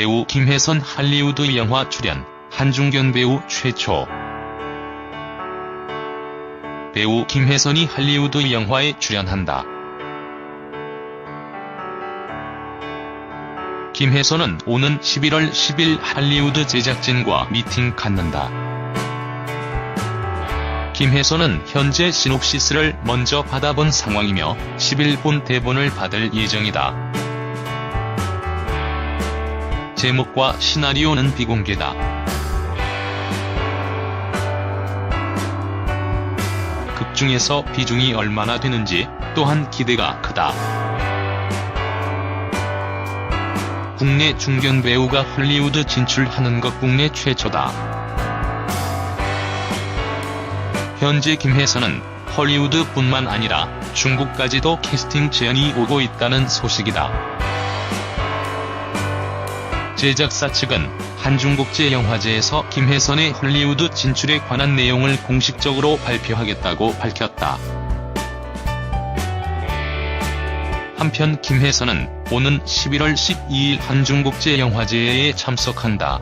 배우 김혜선 할리우드 영화 출연, 한중견 배우 최초. 배우 김혜선이 할리우드 영화에 출연한다. 김혜선은 오는 11월 10일 할리우드 제작진과 미팅 갖는다. 김혜선은 현재 시놉시스를 먼저 받아본 상황이며 10일 본 대본을 받을 예정이다. 제목과 시나리오는 비공개다. 극 중에서 비중이 얼마나 되는지 또한 기대가 크다. 국내 중견 배우가 헐리우드 진출하는 것 국내 최초다. 현재 김혜선은 헐리우드뿐만 아니라 중국까지도 캐스팅 제안이 오고 있다는 소식이다. 제작사 측은 한중국제영화제에서 김혜선의 헐리우드 진출에 관한 내용을 공식적으로 발표하겠다고 밝혔다. 한편 김혜선은 오는 11월 12일 한중국제영화제에 참석한다.